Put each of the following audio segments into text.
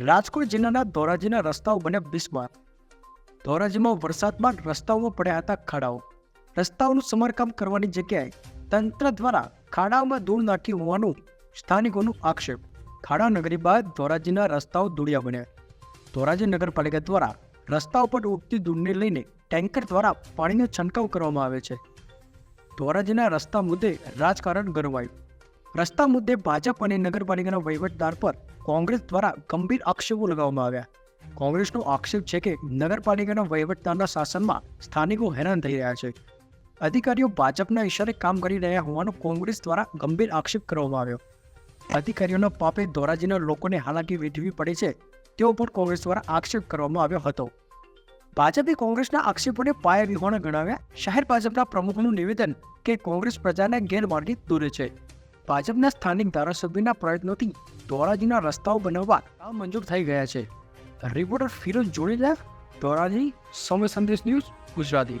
રાજકોટ જિલ્લાના ધોરાજીના રસ્તાઓ બન્યા બિસ્માર. ધોરાજીમાં વરસાદમાં રસ્તાઓમાં પડ્યા હતા ખાડાઓ. રસ્તાઓનું સમારકામ કરવાની જગ્યાએ તંત્ર દ્વારા ખાડાઓમાં ધૂળ નાખી હોવાનું સ્થાનિકોનું આક્ષેપ. ખાડા નગરી બાદ ધોરાજીના રસ્તાઓ ધૂળિયા બન્યા. ધોરાજી નગરપાલિકા દ્વારા રસ્તાઓ પર ઉગતી ધૂળને લઈને ટેન્કર દ્વારા પાણીનો છંટકાવ કરવામાં આવે છે. ધોરાજીના રસ્તા મુદ્દે રાજકારણ ગરમાયું. રસ્તા મુદ્દે ભાજપ અને નગરપાલિકાના વહીવટદાર પર કોંગ્રેસ દ્વારા ગંભીર આક્ષેપો લગાવવામાં આવ્યા. કોંગ્રેસનો આક્ષેપ છે કે નગરપાલિકાના વહીવટદારના શાસનમાં સ્થાનિકો હેરાન થઈ રહ્યા છે. અધિકારીઓ ભાજપના ઇશારે કામ કરી રહ્યા હોવાનો કોંગ્રેસ દ્વારા ગંભીર આક્ષેપ કરવામાં આવ્યો. અધિકારીઓના પાપે ધોરાજીના લોકોને હાલાકી વેઠવી પડે છે તેઓ પણ કોંગ્રેસ દ્વારા આક્ષેપ કરવામાં આવ્યો હતો. ભાજપે કોંગ્રેસના આક્ષેપોને પાયા વિહોણા ગણાવ્યા. શહેર ભાજપના પ્રમુખનું નિવેદન કે કોંગ્રેસ પ્રજાને ગેરમાર્ગે દૂરે છે. ભાજપના સ્થાનિક ધારાસભ્યના પ્રયત્નોથી ધોરાજીના રસ્તાઓ બનાવવા આ મંજૂર થઈ ગયા છે. રિપોર્ટર ફિરોજ જોડેલા ધોરાજી સમય સંદેશ ન્યૂઝ ગુજરાતી.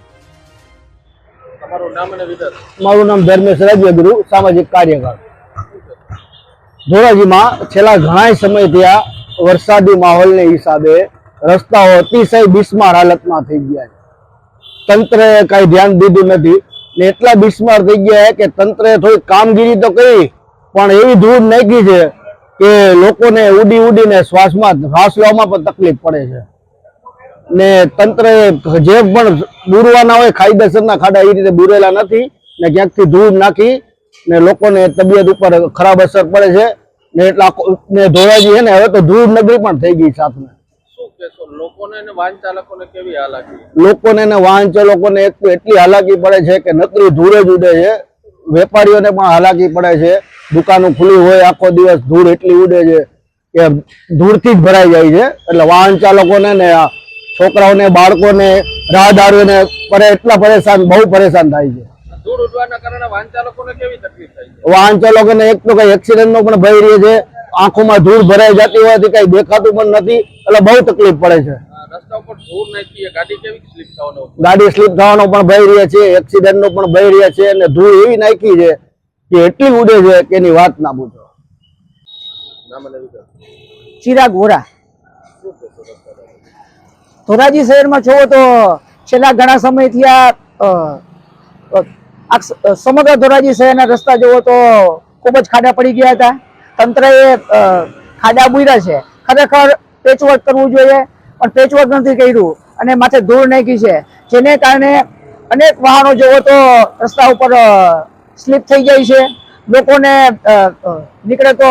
મારું નામ ધર્મેશ રાજ્યગુરુ સામાજિક કાર્યકર. ધોરાજીમાં છેલ્લા ઘણા સમયથી આ વરસાદી માહોલને હિસાબે રસ્તાઓ અતિશય બિસ્માર હાલતમાં થઈ ગયા છે. તંત્રએ કાંઈ ધ્યાન દીધું નથી. ને એટલા બિસ્માર થઈ ગયા કે તંત્રે થોડી કામગીરી તો કરી, પણ એવી ધૂળ નાખી છે કે લોકોને ઉડી ઉડીને શ્વાસમાં, શ્વાસ લેવામાં પણ તકલીફ પડે છે. ને તંત્ર જે પણ બુરવાના હોય કાયદેસરના ખાડા એ રીતે બુરેલા નથી ને ક્યાંકથી ધૂળ નાખી ને લોકોને તબિયત ઉપર ખરાબ અસર પડે છે ને એટલા ને ધોરાજી છે ને, હવે તો ધૂળ નગરી પણ થઈ ગઈ સાથે શું કહેશો લોકોને અને વાહન ચાલકોને કેવી હાલાકી? લોકોને ને વાહન ચાલકોને એક તો એટલી હાલાકી પડે છે કે નકરી ધૂળ જ ઉડે છે. વેપારીઓને પણ હાલાકી પડે છે. દુકાનો ખુલ્લી હોય આખો દિવસ ધૂળ એટલી ઉડે છે કે ધૂળથી જ ભરાઈ જાય છે. એટલે વાહન ચાલકોને ને છોકરાઓને બાળકોને રાહદારીઓને પરે એટલા પરેશાન બહુ પરેશાન થાય છે. ધૂળ ઉડવાના કારણે વાહન ચાલકોને કેવી તકલીફ થાય છે? વાહન ચાલકોને એક તો કઈ એક્સિડન્ટ નો પણ ભય રહે છે. આંખોમાં ધૂળ ભરાઈ જતી હોવાથી કઈ દેખાતું પણ નથી. એટલે બહુ તકલીફ પડે છે. ગાડી સ્લીપ થવાનો ગાડી સ્લીપ થવાનો પણ ભય રહે છે એક્સિડન્ટ નો પણ ભય રહે છે અને ધૂળ એવી નાખી છે કે એટલી ઉડે છે કે એની વાત ના પૂછો. ચિરાગ વોરા. ધોરાજી શહેરમાં જોવો તો છેલ્લા ઘણા સમયથી આ અ, અ, આ સમગ્ર ધોરાજી શહેરના રસ્તા જોવો તો ખૂબ જ ખાડા પડી ગયા હતા. તંત્રએ ખાડા બુર્યા છે. ખરેખર પેચવર્ક કરવું જોઈએ, પણ પેચવર્ક નથી કર્યું. અને માથે ધૂળ નાખી છે. જેને કારણે અનેક વાહનો જોવો તો રસ્તા ઉપર સ્લીપ થઈ જાય છે. લોકોને નીકળે તો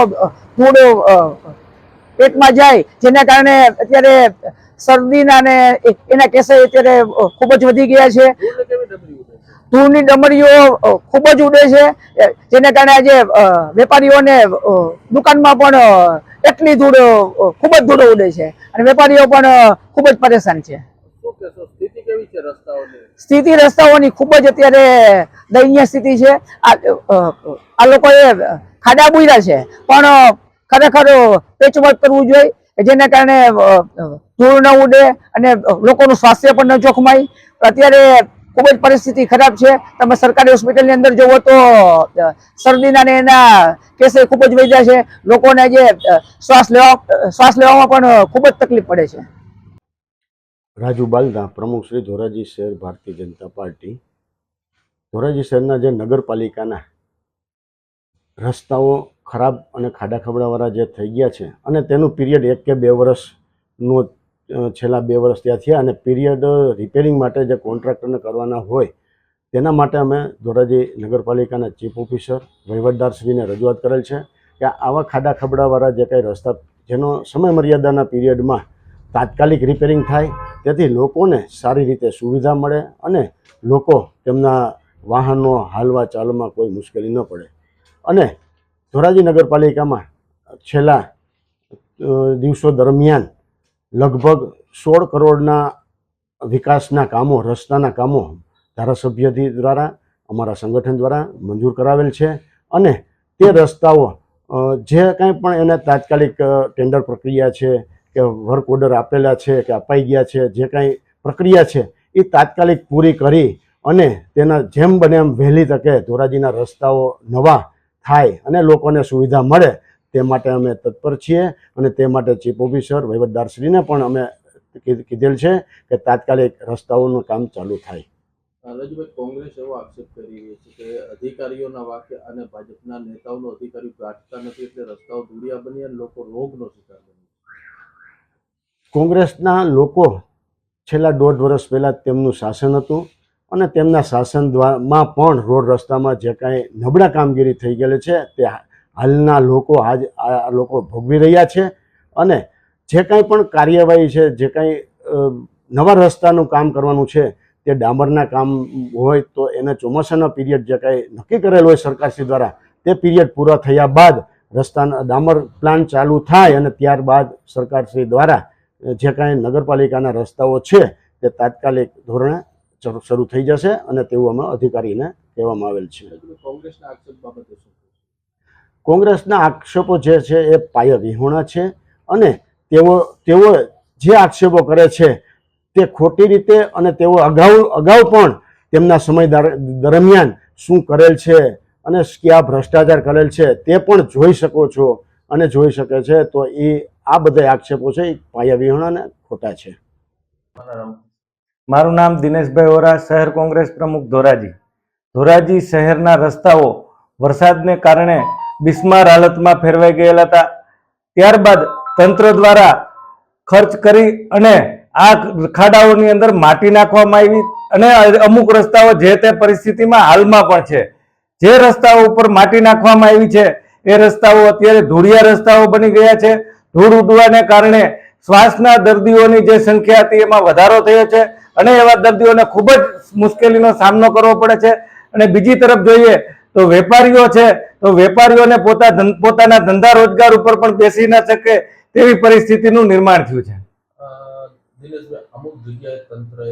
ધૂળ પેટમાં જાય. જેના કારણે અત્યારે શરદીના અને એના કેસો અત્યારે ખૂબ જ વધી ગયા છે ધૂળને કેવી ડબરી ઉડે છે ધૂળની ડમરીઓ ખૂબ જ ઉડે છે. જેને કારણે આજે વેપારીઓને દુકાનમાં પણ એટલી ધૂળ ખૂબ જ ધૂળ ઉડે છે. અને વેપારીઓ પણ ખૂબ જ પરેશાન છે. સ્થિતિ રસ્તાઓની? ખૂબ જ અત્યારે દયનીય સ્થિતિ છે. આ આ લોકોએ ખાડા બુર્યા છે. પણ ખરેખર પેચવર્ક કરવું જોઈએ જેના કારણે ધૂળ ન ઉડે અને લોકોનું સ્વાસ્થ્ય પણ ન જોખમાય. અત્યારે ખૂબ જ પરિસ્થિતિ ખરાબ છે. તમે સરકારી હોસ્પિટલની અંદર જુઓ તો શરદીના ને એના કેસે ખૂબ જ વધ્યા છે. લોકોને જે શ્વાસ લેવા શ્વાસ લેવામાં પણ ખૂબ જ તકલીફ પડે છે. રાજુ બાલદા પ્રમુખ શ્રી ધોરાજી શહેર ભારતીય જનતા પાર્ટી. ધોરાજી શહેરના જે નગરપાલિકાના રસ્તાઓ ખરાબ અને ખાડા ખબડાવાળા જે થઈ ગયા છે અને તેનું પીરિયડ એક કે બે વર્ષનું છેલ્લા બે વર્ષ ત્યાં થયા અને પીરિયડ રિપેરિંગ માટે જે કોન્ટ્રાક્ટરને કરવાના હોય, તેના માટે અમે ધોરાજી નગરપાલિકાના ચીફ ઓફિસર વહીવટદારશ્રીને રજૂઆત કરેલ છે કે આવા ખાડા ખબડાવાળા જે કંઈ રસ્તા, જેનો સમય મર્યાદાના પીરિયડમાં તાત્કાલિક રિપેરિંગ થાય, તેથી લોકોને સારી રીતે સુવિધા મળે અને લોકો તેમના વાહનો હાલવા ચાલવામાં કોઈ મુશ્કેલી ન પડે. અને ધોરાજી નગરપાલિકામાં છેલ્લા દિવસો દરમિયાન લગભગ સોળ કરોડના વિકાસના કામો, રસ્તાના કામો ધારાસભ્યથી દ્વારા, અમારા સંગઠન દ્વારા મંજૂર કરાવેલ છે અને તે રસ્તાઓ જે કાંઈ પણ એને તાત્કાલિક ટેન્ડર પ્રક્રિયા છે કે વર્ક ઓર્ડર આપેલા છે કે અપાઈ ગયા છે, જે કાંઈ પ્રક્રિયા છે, એ તાત્કાલિક પૂરી કરી અને તેના જેમ બને એમ વહેલી તકે ધોરાજીના રસ્તાઓ નવા થાય અને લોકોને સુવિધા મળે તે માટે અમે તત્પર છીએ અને તે માટે ચીફ ઓફિસર વહીવટદારશ્રીને પણ અમે કીધેલ છે કે તાત્કાલિક રસ્તાઓનું કામ ચાલુ થાય. રાજુભાઈ કોંગ્રેસ એવો આક્ષેપ કરી રહી છે કે અધિકારીઓના વાક્ય અને ભાજપના નેતાઓનો અધિકારીઓ ગાંઠતા નથી એટલે રસ્તાઓ ધૂળિયા બની અને લોકો રોગનો શિકાર બની કોંગ્રેસના લોકો છેલ્લા દોઢ વર્ષ પહેલાં તેમનું શાસન હતું અને તેમના શાસન દ્વારામાં પણ રોડ રસ્તામાં જે કાંઈ નબળા કામગીરી થઈ ગયેલી છે તે હાલના લોકો આજ આ લોકો ભોગવી રહ્યા છે અને જે કાંઈ પણ કાર્યવાહી છે, જે કાંઈ નવા રસ્તાનું કામ કરવાનું છે, તે ડામરના કામ હોય તો એને ચોમાસાના પીરિયડ જે કાંઈ નક્કી કરેલ હોય સરકારશ્રી દ્વારા, તે પિરિયડ પૂરા થયા બાદ રસ્તાના, ડામર પ્લાન ચાલુ થાય અને ત્યારબાદ સરકારશ્રી દ્વારા જે કાંઈ નગરપાલિકાના રસ્તાઓ છે, તે તાત્કાલિક ધોરણે શરૂ થઈ જશે અને તેવું અમે અધિકારીને કહેવામાં આવેલ છે કોંગ્રેસના આક્ષેપ બાબતે? કોંગ્રેસના આક્ષેપો જે છે એ પાય વિહોણા છે અને તેઓ તેઓ જે આક્ષેપો કરે છે તે ખોટી રીતે અને તેઓ અગાઉ અગાઉ પણ તેમના સમય દરમિયાન શું કરેલ છે અને કયા ભ્રષ્ટાચાર કરેલ છે તે પણ જોઈ શકો છો અને જોઈ શકે છે. તો એ આ બધા આક્ષેપો છે, એ પાયા વિહોણા અને ખોટા છે. મારું નામ દિનેશભાઈ ઓરા શહેર કોંગ્રેસ પ્રમુખ ધોરાજી. ધોરાજી શહેરના રસ્તાઓ વરસાદને કારણે બિસ્માર હાલતમાં ફેરવાઈ ગયેલા હતા. ત્યારબાદ તંત્ર દ્વારા ખર્ચ કરી અને આ ખાડાઓની અંદર માટી નાખવામાં આવી અને અમુક રસ્તાઓ જે તે પરિસ્થિતિમાં હાલમાં પણ છે. જે રસ્તાઓ ઉપર માટી નાખવામાં આવી છે, એ રસ્તાઓ અત્યારે ધૂળિયા રસ્તાઓ બની ગયા છે. ધૂળ ઉડવાને કારણે શ્વાસના દર્દીઓની જે સંખ્યા હતી એમાં વધારો થયો છે અને એવા દર્દીઓને ખૂબ જ મુશ્કેલીનો સામનો કરવો પડે છે. અને બીજી તરફ જોઈએ તો વેપારીઓ છે તો વેપારીઓને પોતા પોતાના ધંધા રોજગાર ઉપર પણ બેસી ન શકે તેવી પરિસ્થિતિનું નિર્માણ થયું છે. અમુક જગ્યાએ તંત્રએ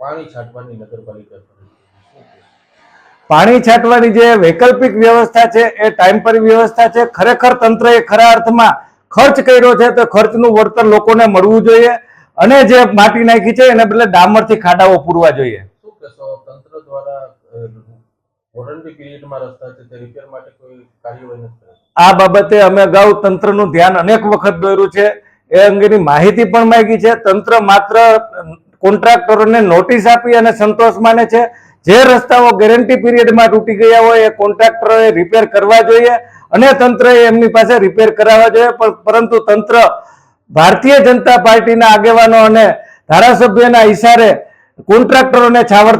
પાણી છાંટવાની નગરપાલિકા? પાણી જે વૈકલ્પિક વ્યવસ્થા છે એ ટાઈમ પર વ્યવસ્થા છે. ખરેખર તંત્રએ ખરા અર્થમાં ખર્ચ કર્યો છે તો ખર્ચનું વળતર લોકોને મળવું જોઈએ અને જે માટી નાખી છે એને બદલે ડામરથી ખાડાઓ પૂરવા જોઈએ. શું તંત્ર દ્વારા વોરંટી પીરિયડમાં રસ્તા છે, તે રિપેર માટે કોઈ કાર્યવાહી નથી આ બાબતે અમે અગાઉ તંત્રનું ધ્યાન અનેક વખત દોર્યું છે. એ અંગેની માહિતી પણ માંગી છે. તંત્ર માત્ર કોન્ટ્રાક્ટરોને નોટિસ આપી અને સંતોષ માને છે. જે રસ્તાઓ ગેરંટી પીરિયડમાં તૂટી ગયા હોય, એ કોન્ટ્રાક્ટરોએ રિપેર કરવા જોઈએ અને તંત્રએ એમની પાસે રિપેર કરાવવા જોઈએ. પણ પરંતુ તંત્ર ભારતીય જનતા પાર્ટીના આગેવાનો અને ધારાસભ્યના ઈશારે કોન્ટ્રાક્ટરોને છાવર